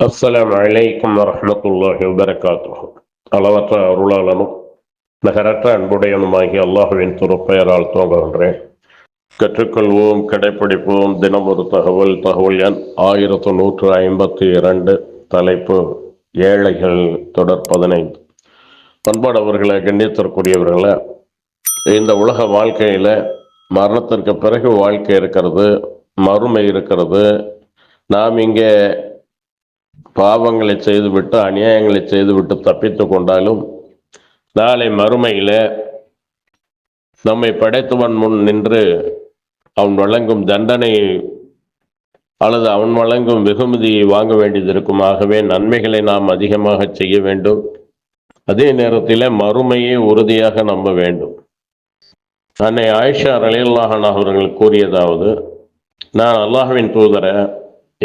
அஸ்லாம் அலைக்கும் வரமத்துல்லாஹி வபரகாத்துஹு அளவற்ற அருளாளனும் நகரற்ற அன்புடையனுமாகி அல்லாஹுவின் துருப்பெயரால் தோங்குகின்றேன் கற்றுக்கொள்வோம் கடைப்பிடிப்போம் தினம் ஒரு தகவல் தகவல் எண் ஆயிரத்து நூற்று ஐம்பத்தி இரண்டு தலைப்பு ஏழைகள் தொடர் பதினைந்து பண்பாடவர்களை கண்ணியத்திற்குரியவர்களை இந்த உலக வாழ்க்கையில் மரணத்திற்கு பிறகு வாழ்க்கை இருக்கிறது மறுமை இருக்கிறது நாம் இங்கே பாவங்களை செய்துவிட்டு அநியாயங்களை செய்துவிட்டு தப்பித்து கொண்டாலும் நாளை மறுமையில நம்மை படைத்தவன் முன் நின்று அவன் வழங்கும் தண்டனையை அல்லது அவன் வழங்கும் வெகுமதியை வாங்க வேண்டியது இருக்கும். ஆகவே நன்மைகளை நாம் அதிகமாக செய்ய வேண்டும். அதே நேரத்தில் மறுமையை உறுதியாக நம்ப வேண்டும். அன்னை ஆயிஷா ரலீல்லாஹன் அவர்கள் கூறியதாவது நான் அல்லாஹுவின் தூதர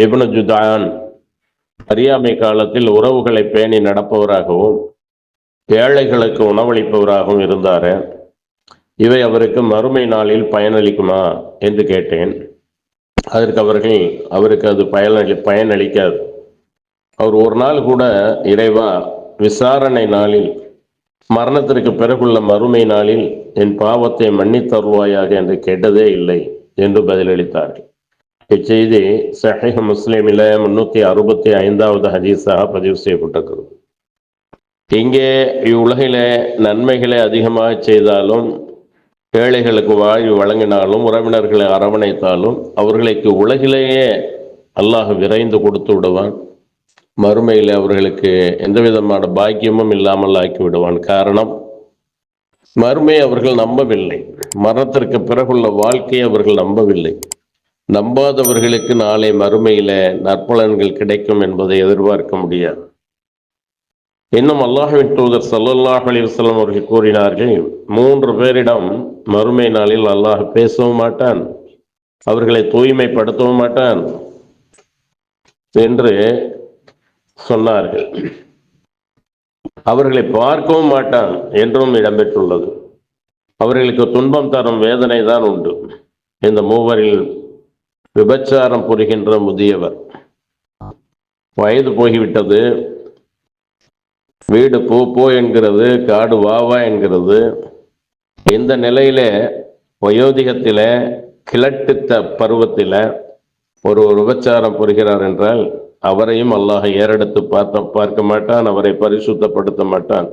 இப்னு ஜுதான் அறியாமை காலத்தில் உறவுகளை பேணி நடப்பவராகவும் ஏழைகளுக்கு உணவளிப்பவராகவும் இருந்தார் இவை அவருக்கு மறுமை நாளில் பயனளிக்குமா என்று கேட்டேன். அதற்கு அவர்கள் அவருக்கு அது பயனளி பயனளிக்காது. அவர் ஒரு நாள் கூட இறைவா விசாரணை நாளில் மரணத்திற்கு பிறகுள்ள மறுமை நாளில் என் பாவத்தை மன்னித்தருவாயாக என்று கேட்டதே இல்லை என்று பதிலளித்தார்கள். இச்செய்தி சஹிஹ் முஸ்லீமில் முன்னூற்றி அறுபத்தி ஐந்தாவது ஹதீஸாக பதிவு செய்யப்பட்டிருக்கிறது. இங்கே இவ்வுலகில நன்மைகளை அதிகமாக செய்தாலும் ஏழைகளுக்கு வாழ்வு வழங்கினாலும் உறவினர்களை அரவணைத்தாலும் அவர்களுக்கு உலகிலேயே அல்லாஹ் விரைந்து கொடுத்து விடுவான். மறுமையில் அவர்களுக்கு எந்த விதமான பாக்கியமும் இல்லாமல் ஆக்கி விடுவான். காரணம் மறுமை அவர்கள் நம்பவில்லை. மரணத்திற்கு பிறகுள்ள வாழ்க்கையை அவர்கள் நம்பவில்லை. நம்பாதவர்களுக்கு நாளை மறுமையில நற்பலன்கள் கிடைக்கும் என்பதை எதிர்பார்க்க முடியாது. இன்னும் அல்லாஹின் தூதர் சல்லல்லாஹ் அலிவசலம் அவர்கள் கூறினார்கள் மூன்று பேரிடம் மறுமை நாளில் அல்லாஹ் பேசவும் மாட்டான் அவர்களை தூய்மைப்படுத்தவும் மாட்டான் என்று சொன்னார்கள். அவர்களை பார்க்கவும் மாட்டான் என்றும் இடம்பெற்றுள்ளது. அவர்களுக்கு துன்பம் தரும் வேதனை தான் உண்டு. இந்த மூவரில் விபச்சாரம் புரிகின்ற முதியவர். வயது போய்விட்டது வீடு போ போ என்கிறது காடு வா வா என்கிறது. இந்த நிலையில வயோதிகத்தில கிழட்டுத்த பருவத்தில ஒரு விபச்சாரம் புரிகிறார் என்றால் அவரையும் அல்லாஹ் ஏறெடுத்து பார்த்த பார்க்க மாட்டான் அவரை பரிசுத்தப்படுத்த மாட்டான்.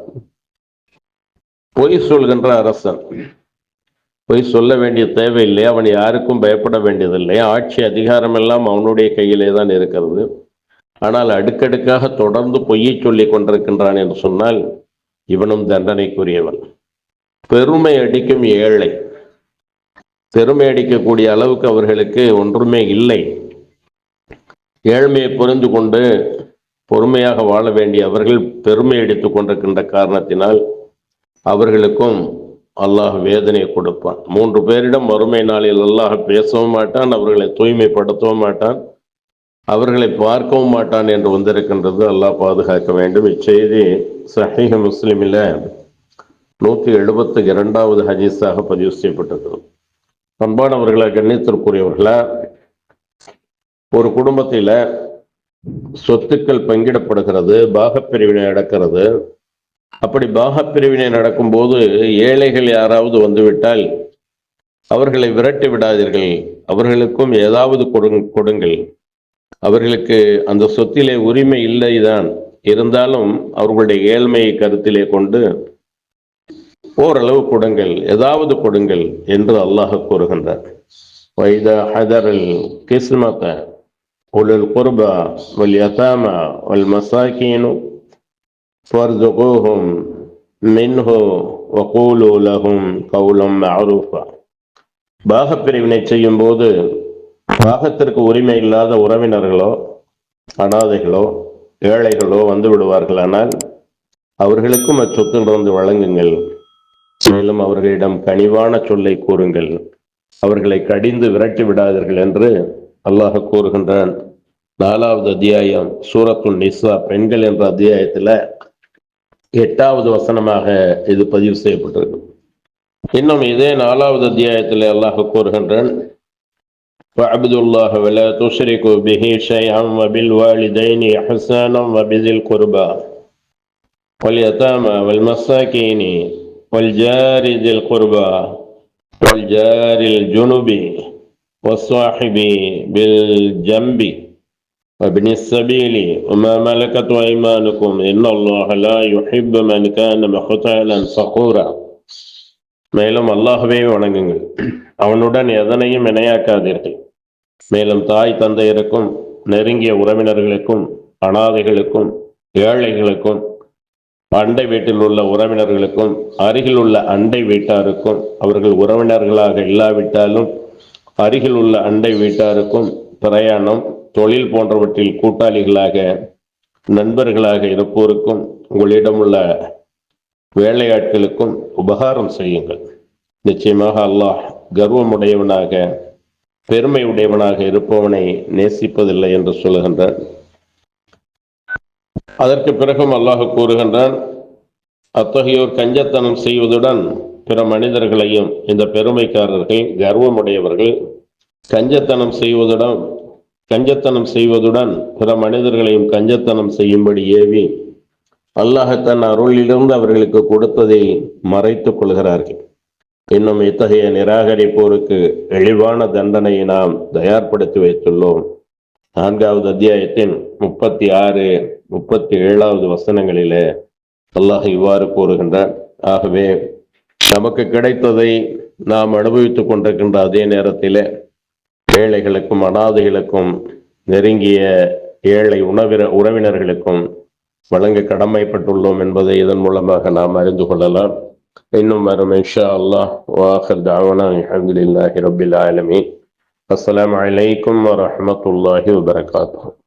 பொய் சொல்கின்ற அரசன். போய் சொல்ல வேண்டிய தேவையில்லை அவன் யாருக்கும் பயப்பட வேண்டியதில்லை. ஆட்சி அதிகாரம் எல்லாம் அவனுடைய கையிலே தான் இருக்கிறது. ஆனால் அடுக்கடுக்காக தொடர்ந்து பொய்யை சொல்லி கொண்டிருக்கின்றான் என்று சொன்னால் இவனும் தண்டனைக்குரியவன். பெருமை அடிக்கும் ஏழை. பெருமை அடிக்கக்கூடிய அளவுக்கு அவர்களுக்கு ஒன்றுமே இல்லை. ஏழ்மையை புரிந்து கொண்டு பொறுமையாக வாழ வேண்டிய அவர்கள் பெருமை அடித்துக் கொண்டிருக்கின்ற காரணத்தினால் அவர்களுக்கும் அல்லாஹ் வேதனையை கொடுப்பான். மூன்று பேரிடம் வறுமை நாளில் அல்லாஹ் பேசவும் மாட்டான் அவர்களை தூய்மைப்படுத்தவும் மாட்டான் அவர்களை பார்க்கவும் மாட்டான் என்று வந்திருக்கின்றது. அல்லாஹ் பாதுகாக்க வேண்டும். இச்செய்தி சஹீஹ முஸ்லிமில் நூற்றி எழுபத்தி இரண்டாவது ஹஜீஸாக பதிவு செய்யப்பட்டிருக்கிறது. பண்பானவர்களை கண்ணியத்திற்குரியவர்களா ஒரு குடும்பத்தில் சொத்துக்கள் பங்கிடப்படுகிறது பாகப்பிரிவினை நடக்கிறது. அப்படி பாகப்பிரிவினை நடக்கும்போது ஏழைகள் யாராவது வந்துவிட்டால் அவர்களை விரட்டி விடாதீர்கள். அவர்களுக்கும் ஏதாவது கொடுங்கள். அவர்களுக்கு அந்த சொத்திலே உரிமை இல்லைதான். இருந்தாலும் அவர்களுடைய ஏழ்மையை கருத்திலே கொண்டு ஓரளவு கொடுங்கள். ஏதாவது கொடுங்கள் என்று அல்லாஹ் கூறுகின்றார். வைதா ஹதரல் கிஸ்மத உலல் குர்பா வல் யதாமா வல் மசாக்கீனு فارزقوهم منه وقولوا لهم قولا معروفا பாகப்பிரிவினை செய்யும் போது பாகத்திற்கு உரிமை இல்லாத உறவினர்களோ அனாதைகளோ ஏழைகளோ வந்து விடுவார்கள் ஆனால் அவர்களுக்கும் அச்சொத்திலிருந்து வழங்குங்கள் மேலும் அவர்களிடம் கனிவான சொல்லை கூறுங்கள் அவர்களை கடிந்து விரட்டி விடாதீர்கள் என்று அல்லாஹ் கூறுகின்றான் நாலாவது அத்தியாயம் சூரத்துல் நிசா பெண்கள் என்ற அத்தியாயத்துல எட்டாவது வசனமாக இது பதிவு செய்யப்பட்டிருக்கு இன்னும் இதே நாலாவது அத்தியாயத்தில் அல்லாஹ் கூறுகின்றான் واعبدوا الله ولا تشركوا به شيئا وبالوالدين إحسانا وبذي القربى واليتامى والمساكين والجار ذي القربى والجار الجنب والصاحب بالجنب وابن السبيل وما ملكت أيمانكم إن الله لا يحب من كان مختالا فخورا மேலும் அல்லாஹ்வே வணங்குங்கள் அவனுடன் எதனையும் இணையாக்காதீர்கள் மேலும் தாய் தந்தையருக்கும் நெருங்கிய உறவினர்களுக்கும் அனாதைகளுக்கும் ஏழைகளுக்கும் அண்டை வீட்டில் உள்ள உறவினர்களுக்கும் அருகில் உள்ள அண்டை வீட்டாருக்கும் அவர்கள் உறவினர்களாக இல்லாவிட்டாலும் அருகில் உள்ள அண்டை வீட்டாருக்கும் பிரயாணம் தொழில் போன்றவற்றில் கூட்டாளிகளாக நண்பர்களாக இருப்போருக்கும் உங்களிடம் உள்ள வேலையாட்களுக்கும் உபகாரம் செய்யுங்கள். நிச்சயமாக அல்லாஹ் கர்வமுடையவனாக பெருமை உடையவனாக இருப்பவனை நேசிப்பதில்லை என்று சொல்லுகின்றான். அதற்கு பிறகும் அல்லாஹ் கூறுகின்றான் அத்தகையோர் கஞ்சத்தனம் செய்வதுடன் பிற மனிதர்களையும் இந்த பெருமைக்காரர்கள் கர்வமுடையவர்கள் கஞ்சத்தனம் செய்வதுடன் கஞ்சத்தனம் செய்வதுடன் பிற மனிதர்களையும் கஞ்சத்தனம் செய்யும்படி ஏவி அல்லாஹ் தன் அருளிலிருந்து அவர்களுக்கு கொடுத்ததை மறைத்துக் கொள்கிறார்கள். இன்னும் இத்தகைய நிராகரிப்போருக்கு இழிவான தண்டனையை நாம் தயார்படுத்தி வைத்துள்ளோம். நான்காவது அத்தியாயத்தின் முப்பத்தி ஆறு முப்பத்தி ஏழாவது வசனங்களிலே அல்லாஹ் இவ்வாறு கூறுகின்றான். ஆகவே நமக்கு கிடைத்ததை நாம் அனுபவித்துக் கொண்டிருக்கின்ற அதே நேரத்திலே ஏழைகளுக்கும் அனாதைகளுக்கும் நெருங்கிய ஏழை உணவிர உறவினர்களுக்கும் வழங்க கடமைப்பட்டுள்ளோம் என்பதை இதன் மூலமாக நாம் அறிந்து கொள்ளலாம். இன்னும் வரும் இன்ஷா அல்லாஹ். வாஹர் தாவனா அலமதுல்லாஹி ரபில் ஆலமி அஸ்லாம் வலைக்கம் வரமத்துல்லாஹி வபரகாத்தூ